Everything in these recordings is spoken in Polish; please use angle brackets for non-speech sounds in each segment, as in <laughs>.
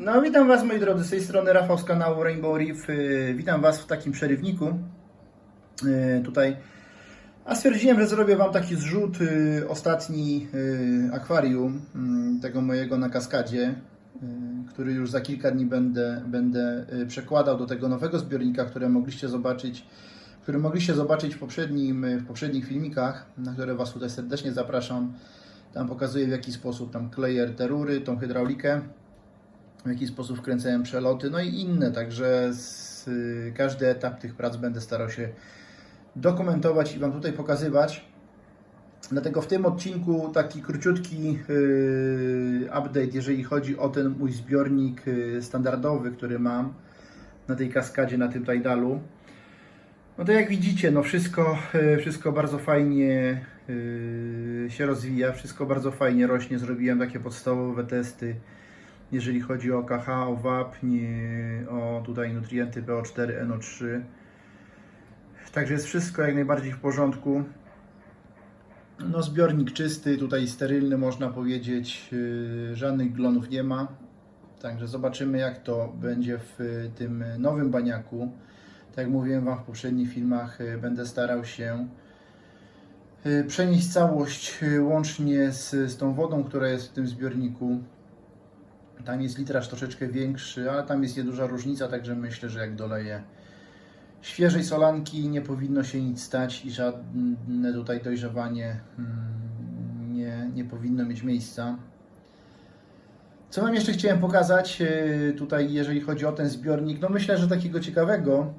No witam Was moi drodzy, z tej strony Rafał z kanału Rainbow Reef. Yy, Witam Was w takim przerywniku yy, tutaj. A stwierdziłem, że zrobię Wam taki zrzut yy, ostatni akwarium yy, tego mojego na kaskadzie, który już za kilka dni będę, będę przekładał do tego nowego zbiornika, które mogliście zobaczyć, który mogliście zobaczyć w, poprzednim, w poprzednich filmikach, na które Was tutaj serdecznie zapraszam. Tam pokazuję w jaki sposób tam kleję te rury, tą hydraulikę w jaki sposób wkręcałem przeloty, no i inne, także z, y, każdy etap tych prac będę starał się dokumentować i Wam tutaj pokazywać. Dlatego w tym odcinku taki króciutki y, update, jeżeli chodzi o ten mój zbiornik y, standardowy, który mam na tej kaskadzie, na tym tajdalu. No to jak widzicie, no wszystko, wszystko bardzo fajnie się rozwija, wszystko bardzo fajnie rośnie. Zrobiłem takie podstawowe testy jeżeli chodzi o KH, o wapń, o tutaj nutrienty PO4, NO3. Także jest wszystko jak najbardziej w porządku. No zbiornik czysty, tutaj sterylny można powiedzieć, yy, żadnych glonów nie ma. Także zobaczymy jak to będzie w y, tym nowym baniaku. Tak jak mówiłem Wam w poprzednich filmach, będę starał się przenieść całość łącznie z, z tą wodą, która jest w tym zbiorniku. Tam jest litraż troszeczkę większy, ale tam jest nieduża różnica, także myślę, że jak doleję świeżej solanki, nie powinno się nic stać i żadne tutaj dojrzewanie mm, nie, nie powinno mieć miejsca. Co Wam jeszcze chciałem pokazać e, tutaj, jeżeli chodzi o ten zbiornik? No myślę, że takiego ciekawego,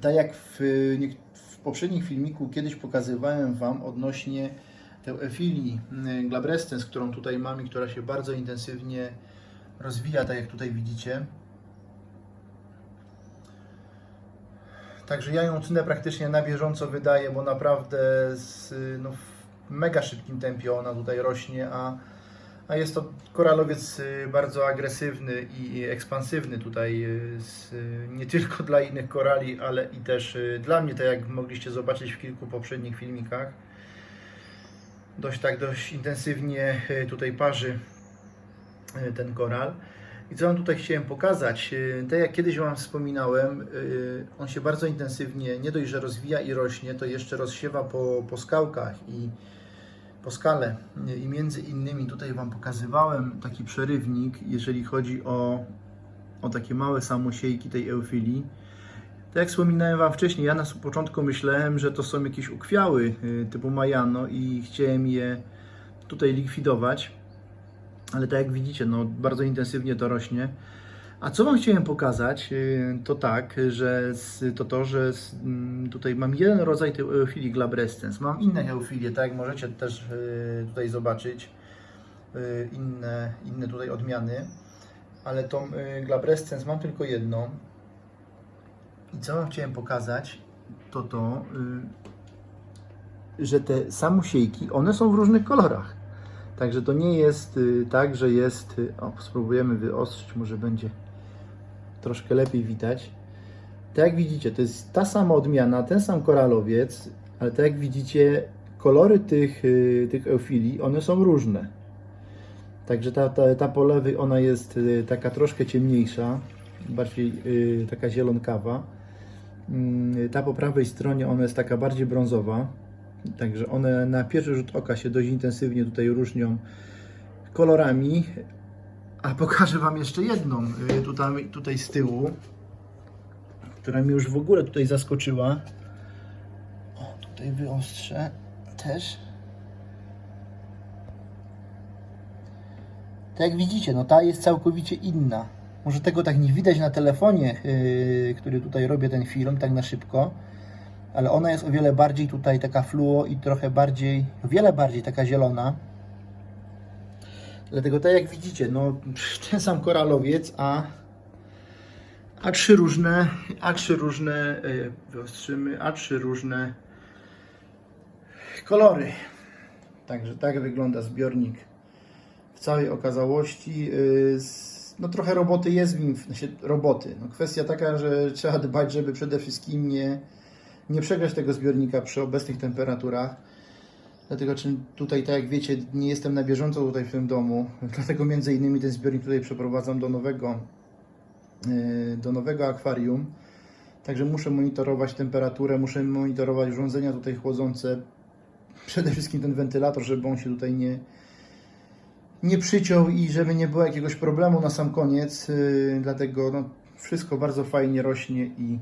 tak jak w, nie- w poprzednim filmiku kiedyś pokazywałem Wam odnośnie tę efilii y, glabrescens, którą tutaj mam i która się bardzo intensywnie rozwija, tak jak tutaj widzicie. Także ja ją tnę praktycznie na bieżąco wydaję, bo naprawdę z, no, w mega szybkim tempie ona tutaj rośnie, a, a jest to koralowiec y, bardzo agresywny i ekspansywny tutaj, y, z, nie tylko dla innych korali, ale i też y, dla mnie, tak jak mogliście zobaczyć w kilku poprzednich filmikach. Dość tak, dość intensywnie tutaj parzy ten koral. I co Wam tutaj chciałem pokazać, y, tak jak kiedyś Wam wspominałem, y, on się bardzo intensywnie nie dość, że rozwija i rośnie, to jeszcze rozsiewa po, po skałkach i po skale. I między innymi tutaj Wam pokazywałem taki przerywnik, jeżeli chodzi o, o takie małe samosiejki tej eufilii. Tak jak wspominałem Wam wcześniej, ja na początku myślałem, że to są jakieś ukwiały typu Majano i chciałem je tutaj likwidować ale tak jak widzicie, no, bardzo intensywnie to rośnie. A co Wam chciałem pokazać, yy, to tak, że to to, że mm, tutaj mam jeden rodzaj tej eufilii glabrescens. Mam inne eufilie, tak jak możecie też yy, tutaj zobaczyć, yy, inne, inne tutaj odmiany, ale tą glabrescens mam tylko jedną. I co Wam chciałem pokazać, to to, że te samusiejki, one są w różnych kolorach. Także to nie jest y, tak, że jest. y, O, spróbujemy wyostrzyć, może będzie troszkę lepiej widać. Tak jak widzicie, to jest ta sama odmiana, ten sam koralowiec, ale tak jak widzicie, kolory tych, y, tych eufilii, one są różne. Także ta, ta, ta po lewej, ona jest taka troszkę ciemniejsza, bardziej taka zielonkawa. Mm, Ta po prawej stronie, ona jest taka bardziej brązowa. Także one na pierwszy rzut oka się dość intensywnie tutaj różnią kolorami. A pokażę Wam jeszcze jedną y, tutaj, tutaj z tyłu, która mnie już w ogóle tutaj zaskoczyła. O, tutaj wyostrzę też. Tak jak widzicie, no ta jest całkowicie inna. Może tego tak nie widać na telefonie, yy, który tutaj robię ten film, tak na szybko ale ona jest o wiele bardziej tutaj taka fluo i trochę bardziej, o wiele bardziej taka zielona. Dlatego tak jak widzicie, no <laughs> ten sam koralowiec, a, a trzy różne, a trzy różne, yy, wyostrzymy, a trzy różne kolory. Także tak wygląda zbiornik w całej okazałości. Z- No trochę roboty jest w nim, sensie roboty. No, kwestia taka, że trzeba dbać, żeby przede wszystkim nie, nie przegrać tego zbiornika przy obecnych temperaturach. Dlatego czy tutaj, tak jak wiecie, nie jestem na bieżąco tutaj w tym domu. <laughs> Dlatego między innymi ten zbiornik tutaj przeprowadzam do nowego, yy, do nowego akwarium. Także muszę monitorować temperaturę, muszę monitorować urządzenia tutaj chłodzące. Przede wszystkim ten wentylator, żeby on się tutaj nie, nie przyciął i żeby nie było jakiegoś problemu na sam koniec. Yy, Dlatego no, wszystko bardzo fajnie rośnie i,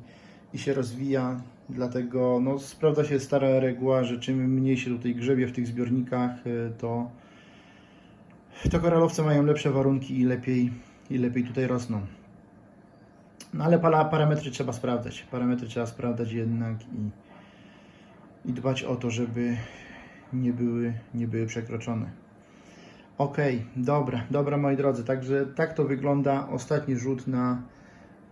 i się rozwija. Dlatego no, sprawdza się stara reguła, że czym mniej się tutaj grzebie w tych zbiornikach, yy, to, to koralowce mają lepsze warunki i lepiej, i lepiej tutaj rosną. No ale para, parametry trzeba sprawdzać. Parametry trzeba sprawdzać jednak i, i dbać o to, żeby nie były, nie były przekroczone. Okej, dobra, dobra moi drodzy, także tak to wygląda ostatni rzut na,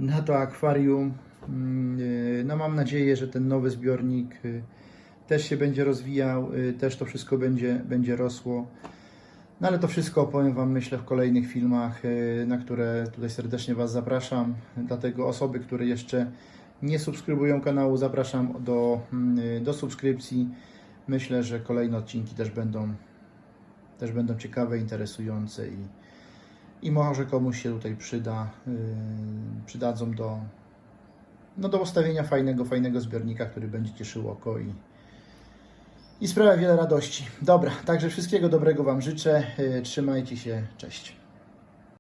na to akwarium. Mm, yy, No mam nadzieję, że ten nowy zbiornik yy, też się będzie rozwijał, yy, też to wszystko będzie, będzie rosło. No ale to wszystko opowiem Wam myślę w kolejnych filmach, na które tutaj serdecznie Was zapraszam. Dlatego osoby, które jeszcze nie subskrybują kanału, zapraszam do, mm, do subskrypcji. Myślę, że kolejne odcinki też będą, też będą ciekawe, interesujące i, i może komuś się tutaj przyda, przydadzą do, no do ustawienia fajnego, fajnego zbiornika, który będzie cieszył oko i, i sprawia wiele radości. Dobra, także wszystkiego dobrego Wam życzę. Yy, Trzymajcie się, cześć.